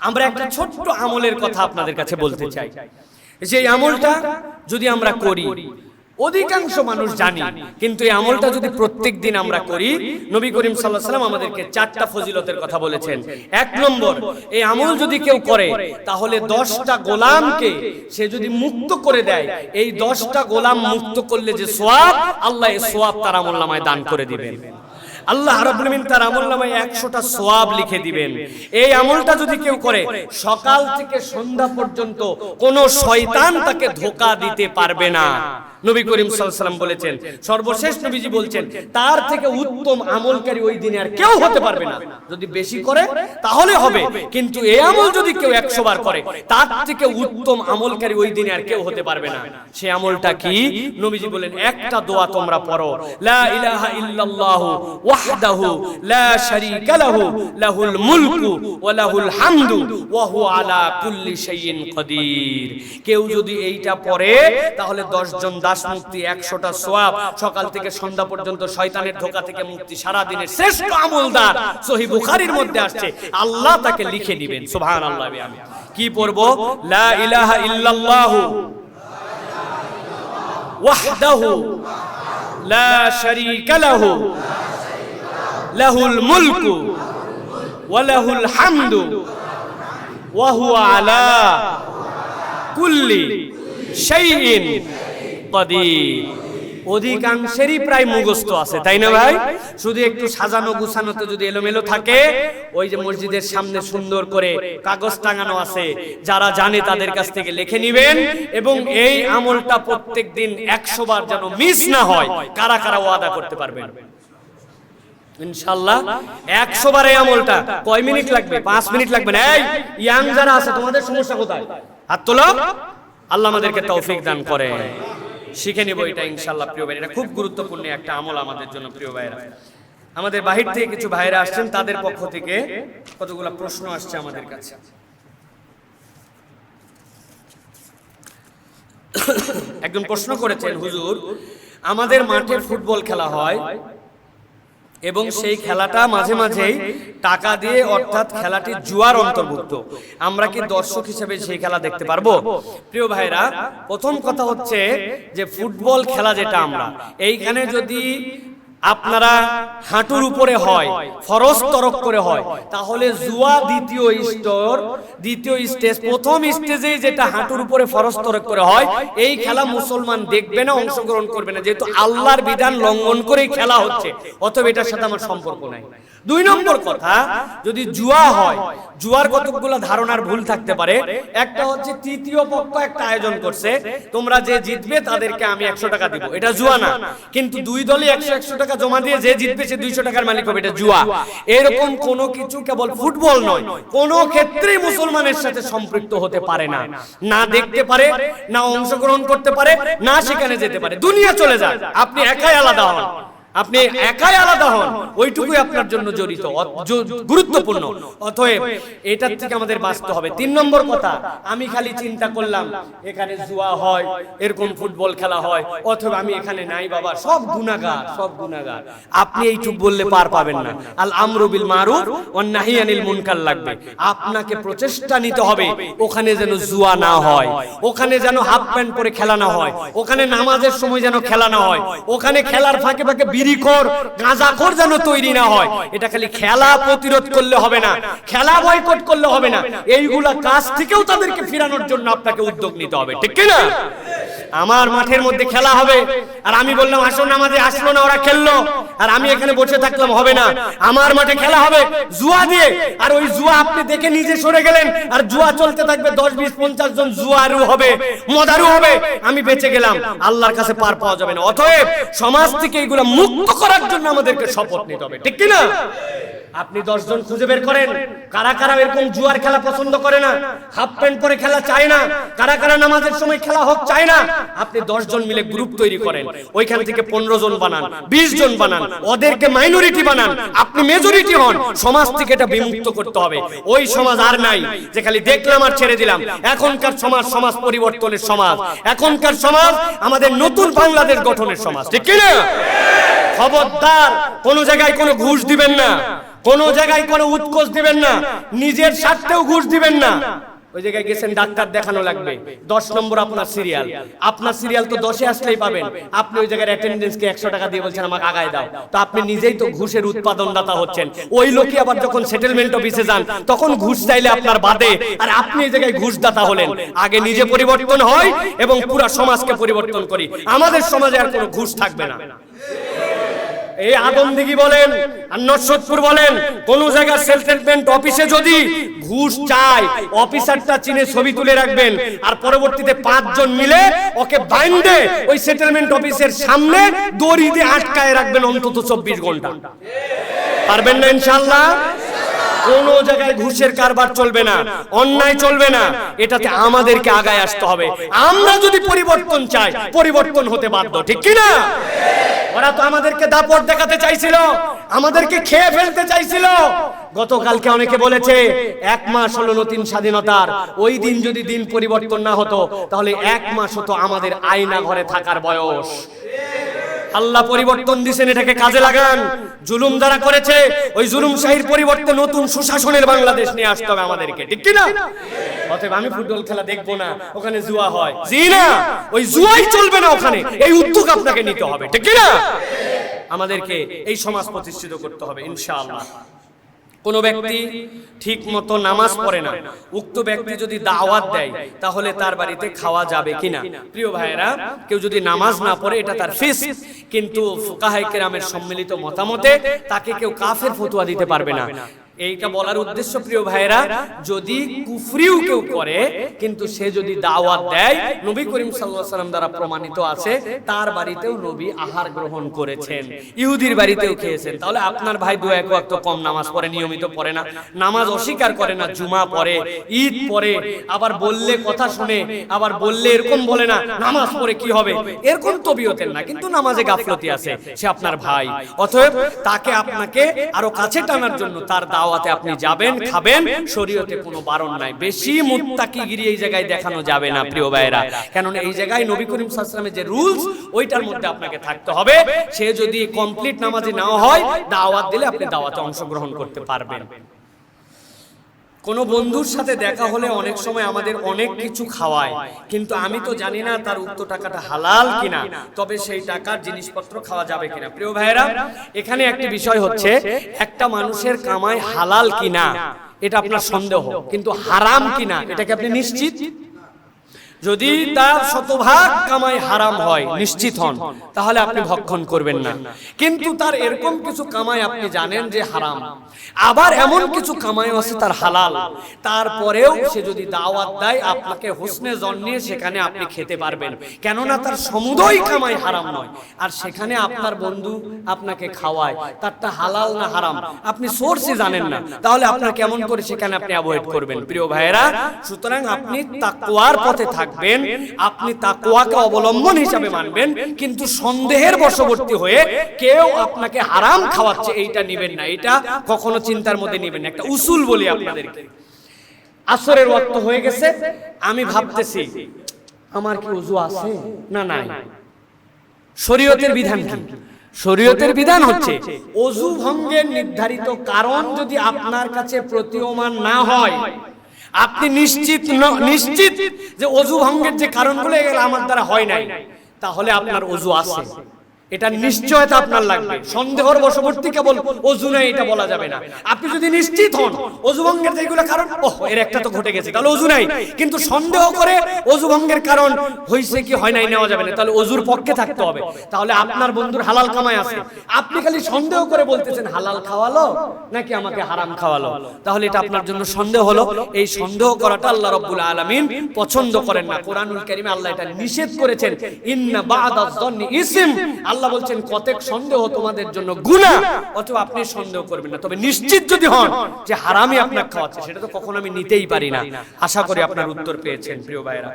আমরা একটা ছোট্ট আমলের কথা আপনাদের কাছে বলতে চাই। যে আমলটা যদি আমরা করি অধিকাংশ মানুষ জানি কিন্তু এই আমলটা যদি প্রত্যেক দিন আমরা করি নবী করিম সাল্লাহ সাল্লাম আমাদেরকে চারটা ফজিলতের কথা বলেছেন। এক নম্বর এই আমল যদি কেউ করে তাহলে দশটা গোলামকে সে যদি মুক্ত করে দেয় এই দশটা গোলাম মুক্ত করলে যে সোয়াব আল্লাহ এই সোয়াব তার আমল নামায় দান করে দিবেন। আল্লাহ রাব্বুল তার আমল নামে একশোটা সোয়াব লিখে দিবেন। এই আমলটা যদি কেউ করে, সকাল থেকে সন্ধ্যা পর্যন্ত কোনো শয়তান তাকে ধোকা দিতে পারবে না। নবী করিম সাল্লাম বলেছেন সর্বশেষ নবীজি বলছেন তার থেকে উত্তম আমলকারী ওই দিনে আর কেউ হতে পারবে না। যদি বেশি করে তাহলে হবে। কিন্তু এই আমল যদি কেউ 100 বার করে তার থেকে উত্তম আমলকারী ওই দিনে আর কেউ হতে পারবে না। সে আমলটা কি? নবীজি বলেন একটা দোয়া তোমরা পড়ো। লা ইলাহা ইল্লাল্লাহু ওয়াহদাহু লা শারীকা লাহু লাহুল মুলকু ওয়া লাহুল হামদু ওয়া হুয়া আলা কুল্লি শাইইন কদির কেউ যদি এইটা পড়ে তাহলে 10 জন দাস মুক্তি 100টা সওয়াব সকাল থেকে সন্ধ্যা পর্যন্ত শয়তানের ধোকা থেকে মুক্তি সারা দিনের শ্রেষ্ঠ আমলদার সহিহ বুখারীর মধ্যে আসছে। আল্লাহ তাকে লিখে দিবেন, সুবহানাল্লাহ আমি কি পড়ব? লা ইলাহা ইল্লাল্লাহু ওয়াহদাহু লা শারীকা লাহু। লাহুল মুলকু ওয়া লাহুল হুয়া আলা কুল্লি শাইইন। অধিকাংশেরই প্রায় মুখস্থ আছে, তাই না ভাই? শুধু একটু সাজানো যদি এলোমেলো থাকে, ওই যে মসজিদের সামনে সুন্দর করে কাগজ টাঙানো আছে, যারা জানে তাদের কাছ থেকে লিখে নিবেন এবং এই আমলটা প্রত্যেক দিন একশো বার যেন মিস না হয়, কারা কারা ওয়াদা করতে পারবেন? ইনশাল্লাহ, একশো বার এই আমলটা। কয় মিনিট লাগবে? পাঁচ মিনিট লাগবে না? এই ইয়াং যারা আছে, তোমাদের সমস্যা কোথায়? হাত তোলো। আল্লাহ আমাদেরকে তৌফিক দান করে শিখে নিব এটা ইনশাল্লাহ প্রিয় ভাই এটা খুব গুরুত্বপূর্ণ একটা আমল আমাদের জন্য, প্রিয় ভাইরা আমাদের বাহির থেকে কিছু ভাইরা আসছেন, তাদের পক্ষ থেকে কতগুলো প্রশ্ন আসছে আমাদের কাছে। একজন প্রশ্ন করেছেন, হুজুর, আমাদের মাঠে ফুটবল খেলা হয় এবং সেই খেলাটা মাঝে মাঝেই টাকা দিয়ে অর্থাৎ খেলাটি জুয়ার অন্তর্ভুক্ত। আমরা কি দর্শক হিসেবে সেই খেলা দেখতে পারব? প্রিয় ভাইরা প্রথম কথা হচ্ছে যে ফুটবল খেলা যেটা আমরা এইখানে যদি আপনারা হাঁটুর উপরে হয় ফরজ তরক করে হয়। তাহলে জুয়া দ্বিতীয় স্তর দ্বিতীয় স্টেজ প্রথম স্টেজে যেটা হাঁটুর উপরে ফরজ তরক করে হয় এই খেলা মুসলমান দেখবে না অংশগ্রহণ করবে না। যেহেতু আল্লাহর বিধান লঙ্ঘন করেই খেলা হচ্ছে অথবা এটার সাথে আমার সম্পর্ক নাই। দুই নম্বর কথা যদি জুয়া হয় জুয়ার কতগুলো ধারণার ভুল থাকতে পারে। একটা হচ্ছে তৃতীয় পক্ষ একটা আয়োজন করছে তোমরা যে জিতবে তাদেরকে আমি একশো টাকা দিব। এটা জুয়া না। কিন্তু দুই দলই একশো একশো টাকা জমা দিয়ে যে জিতবে সে দুইশো টাকার মালিক হবে এটা জুয়া। এরকম কোনো কিছু কেবল ফুটবল নয় কোনো ক্ষেত্রেই মুসলমানের সাথে সম্পৃক্ত হতে পারে না। না দেখতে পারে না অংশগ্রহণ করতে পারে না সেখানে যেতে পারে। দুনিয়া চলে যায় আপনি একাই আলাদা হন। আপনি একাই আলাদা হন। ওইটুকুই আপনার জন্য জড়িত। গুরুত্বপূর্ণ। অতএব এটার থেকে আমাদের বাঁচতে হবে। তিন নম্বর কথা আমি খালি চিন্তা করলাম এখানে জুয়া হয় এরকম ফুটবল খেলা হয় অথবা আমি এখানে নাই বাবা সব গুনাগার সব গুনাগার আপনি এইটুক বললে পার পাবেন না। আল আমরু বিল মারুফ ওয়ান নাহি আনিল মুনকার লাগবে। আপনাকে প্রচেষ্টা নিতে হবে ওখানে যেন জুয়া না হয় ওখানে যেন হাফ প্যান্ট পরে খেলা না হয় ওখানে নামাজের সময় যেন খেলা না হয় ওখানে খেলার ফাঁকে ফাঁকে বিড়িখোর গাঁজাখোর যেন তৈরি না হয়। এটা খালি খেলা প্রতিরোধ করলে হবে না, খেলা বয়কট করলে হবে না। এইগুলা কাজ থেকেও তাদেরকে ফিরানোর জন্য আপনাকে উদ্যোগ নিতে হবে, ঠিক কি না আমার মাঠের মধ্যে খেলা হবে। আর আমি বললাম, আসো আমাদের আসলো না, ওরা খেললো। আর আমি এখানে বসে থাকলাম, হবে না। আমার মাঠে খেলা হবে, জুয়া দিয়ে। আর ওই জুয়া আপনি দেখে নিজে সরে গেলেন। আর জুয়া চলতে থাকবে দশ, বিশ, পঞ্চাশ জন জুয়ারু হবে, মদারু হবে। আমি বেঁচে গেলাম। আল্লাহর কাছে পার পাওয়া যাবে না। অতএব সমাজ থেকে এইগুলো মুক্ত করার জন্য আমাদেরকে শপথ নিতে হবে। ঠিক কি না আপনি দশজন খুঁজে বের করেন। কারা কারা এরকম জুয়ার খেলা পছন্দ করে না? হাফ প্যান্ট পরে খেলা চায় না। কারা কারা নামাজের সময় খেলা হোক চায় না? আপনি দশজন মিলে গ্রুপ তৈরি করেন। ওইখান থেকে পনেরো জন বানান, বিশ জন বানান। ওদেরকে মাইনরিটি বানান। আপনি মেজরিটি হন। সমাজ থেকে এটা বিমুক্ত করতে হবে। ওই সমাজ আর নাই যে খালি দেখলাম আর ছেড়ে দিলাম। এখনকার সমাজ সমাজ পরিবর্তনের সমাজ। এখনকার সমাজ আমাদের নতুন বাংলাদেশ গঠনের সমাজ। ঠিক কি না খবরদার, কোনো জায়গায় কোনো ঘুষ দিবেন না। কোনো জায়গায় কোনো উৎকোচ দিবেন না, নিজের স্বার্থেও ঘুষ দিবেন না। ওই জায়গায় গেছেন ডাক্তার দেখানো লাগবে। দশ নম্বর আপনার সিরিয়াল আপনার সিরিয়াল তো দশে আসলেই পাবেন। আপনি ওই জায়গায় অ্যাটেন্ডেন্সকে একশো টাকা দিয়ে বলছেন, আমাকে আগায় দাও। তো আপনি নিজেই তো ঘুষের উৎপাদনদাতা হচ্ছেন। ওই লোকই আবার যখন সেটেলমেন্ট অফিসে যান, তখন ঘুষ চাইলে আপনার বাদে আর আপনি এই জায়গায় ঘুষদাতা হলেন। আগে নিজে পরিবর্তন হয় এবং পুরা সমাজকে পরিবর্তন করি। আমাদের সমাজে আর কোনো ঘুষ থাকবে না। এই আদমদিঘি বলেন, আর বলেন, কোন জায়গার সেটেলমেন্ট অফিসে যদি ঘুষ চায় অফিসারটা চিনে ছবি তুলে রাখবেন, আর পরবর্তীতে পাঁচজন মিলে ওকে বাইন্দে ওই সেটেলমেন্ট অফিসের সামনে দড়ি দিয়ে আটকায় রাখবেন অন্তত চব্বিশ ঘণ্টা। পারবেন না ইনশাল্লাহ কোন জায়গায় ঘুষের কারবার চলবে না, অন্যায় চলবে না, এটাতে আমাদেরকে আগায় আসতে হবে। আমরা যদি পরিবর্তন চাই, পরিবর্তন হতে বাধ্য, ঠিক কি না ওরা তো আমাদেরকে দাপট দেখাতে চাইছিল, আমাদেরকে খেয়ে ফেলতে চাইছিল। গতকালকে অনেকে বলেছে, এক মাস হলো নতুন স্বাধীনতার। ওই দিন যদি দিন পরিবর্তন না হতো, তাহলে এক মাস হতো আমাদের আয়না ঘরে থাকার বয়স। আল্লাহ পরিবর্তন দিছেন, এটাকে কাজে লাগান। জুলুম যারা করেছে, ওই জুলুম শাহির পরিবর্তে নতুন সুশাসনের বাংলাদেশ নিয়ে আসতে হবে আমাদেরকে। ঠিক কি না অতএব আমি ফুটবল খেলা দেখব না, ওখানে জুয়া হয়। জি না, ওই জুয়াই চলবে না ওখানে, এই উদ্যোগ আপনাকে নিতে হবে। ঠিক কি না আমাদেরকে এই সমাজ প্রতিষ্ঠিত করতে হবে, ইনশাআল্লাহ। কোন ব্যক্তি ঠিক মতো নামাজ পড়ে না। উক্ত ব্যক্তি যদি দাওয়াত দেয়, তাহলে তার বাড়িতে খাওয়া যাবে কিনা? প্রিয় ভাইয়েরা, কেউ যদি নামাজ না পড়ে, এটা তার ফিস। কিন্তু ফুকাহাই কেরামের সম্মিলিত মতামতে তাকে কেউ কাফের ফতুয়া দিতে পারবে না। এইটা বলার উদ্দেশ্য, প্রিয় ভাইয়েরা, যদি কুফরিও কেউ করে, কিন্তু সে যদি দাওয়াত দেয়, নবী করিম সাল্লাম দ্বারা প্রমাণিত আছে, তার বাড়িতেও নবী আহার গ্রহণ করেছেন, ইহুদির বাড়িতেও খেয়েছেন। তাহলে আপনার ভাই দু, এক ওয়াক্ত কম নামাজ পড়ে, নিয়মিত পড়ে না। নামাজ অস্বীকার করে না, জুমা পড়ে, ঈদ পড়ে, আবার বললে কথা শুনে, আবার বললে এরকম বলে না, নামাজ পড়ে কি হবে? এরকম তবিয়তের না, কিন্তু নামাজে গাফলতি আছে, সে আপনার ভাই। অতএব তাকে আপনাকে আরও কাছে টানার জন্য তার দাওয়াতে আপনি যাবেন খাবেন শরীয়তে কোনো বারণ নাই। বেশি মুত্তাকিগিরি এই জায়গায় দেখানো যাবে না প্রিয় ভাইরা কেননা এই জায়গায় নবী করিম সাল্লামের যে রুলস ওইটার মধ্যে আপনাকে থাকতে হবে। সে যদি কমপ্লিট নামাজে নাও হয় দাওয়াত দিলে আপনি দাওয়াতে অংশগ্রহণ করতে পারবেন। কোনো বন্ধুর সাথে দেখা হলে অনেক সময় আমাদের অনেক কিছু খাওয়ায়। কিন্তু আমি তো জানি না তার উক্ত টাকাটা হালাল কিনা, তবে সেই টাকার জিনিসপত্র খাওয়া যাবে কিনা। প্রিয় ভাইয়েরা, এখানে একটি বিষয় হচ্ছে, একটা মানুষের কামায় হালাল কিনা, এটা আপনার সন্দেহ, কিন্তু হারাম কিনা এটাকে আপনি নিশ্চিত? যদি তার শতভাগ কামাই হারাম হয়, নিশ্চিত হন, তাহলে আপনি ভক্ষণ করবেন না। কিন্তু তার এরকম কিছু কামাই আপনি জানেন যে হারাম। আবার এমন কিছু কামাই আছে তার হালাল। তারপরেও সে যদি দাওয়াত দেয়, আপনাকে হোসনে জন্মিয়ে সেখানে আপনি খেতে পারবেন। কেননা তার সমুদয় কামাই হারাম নয়। আর সেখানে আপনার বন্ধু আপনাকে খাওয়ায়, তারটা হালাল না হারাম? আপনি সোর্সই জানেন না। তাহলে আপনার কেমন করে সেখানে আপনি অ্যাভয়েড করবেন? প্রিয় ভাইয়েরা, সুতরাং আপনি তাকুয়ার পথে থাকবেন, আপনি তাকুয়াকে অবলম্বন হিসাবে মানবেন, কিন্তু সন্দেহের বশবর্তী হয়ে কেউ আপনাকে হারাম খাওয়াচ্ছে, এইটা নিবেন না এটা কখনো চিন্তার মধ্যে নিবেন না। একটা উসুল বলি আপনাদেরকে। আসরের ওয়াক্ত হয়ে গেছে, আমি ভাবতেছি, আমার কি উজু আছে না নাই? শরীয়তের বিধান কি? শরীয়তের বিধান হচ্ছে অজু ভঙ্গের নির্ধারিত কারণ যদি আপনার কাছে প্রতীয়মান না হয় আপনি নিশ্চিত নিশ্চিত যে অজু ভঙ্গের যে কারণগুলো এগুলো আমার দ্বারা হয় নাই তাহলে আপনার অজু আছে। এটা নিশ্চয়তা আপনার লাগবে। সন্দেহর বশবর্তী কেবল অজু নাই, এটা বলা যাবে না। আপনি যদি নিশ্চিত হন, অজু ভঙ্গের যেগুলো কারণ, ওহ, এর একটা তো ঘটে গেছে, তাহলে অজু নাই। কিন্তু সন্দেহ করে অজু ভঙ্গের কারণ হইছে কি, হয় নাই, নেওয়া যাবে না। তাহলে অজুর পক্ষে থাকতে হবে। তাহলে আপনার বন্ধুর হালাল কামাই আছে। আপনি খালি সন্দেহ করে বলতেছেন, হালাল খাওয়ালো নাকি আমাকে হারাম খাওয়ালো? তাহলে এটা আপনার জন্য সন্দেহ হলো। এই সন্দেহ করাটা আল্লাহ রাব্বুল আলামিন পছন্দ করেন না। কোরআনুল কারীমে আল্লাহ এটা নিষেধ করেছেন, ইন্না বাদাজ ইসম আল্লাহ বলছেন কতেক সন্দেহ তোমাদের জন্য গুনাহ। অথবা আপনি সন্দেহ করবেন না। তবে নিশ্চিত যদি হন যে হারামি আপনাকে খাওয়াচ্ছে সেটা তো কখনো আমি নিতেই পারি না। আশা করি আপনার উত্তর পেয়েছেন প্রিয় ভাইরা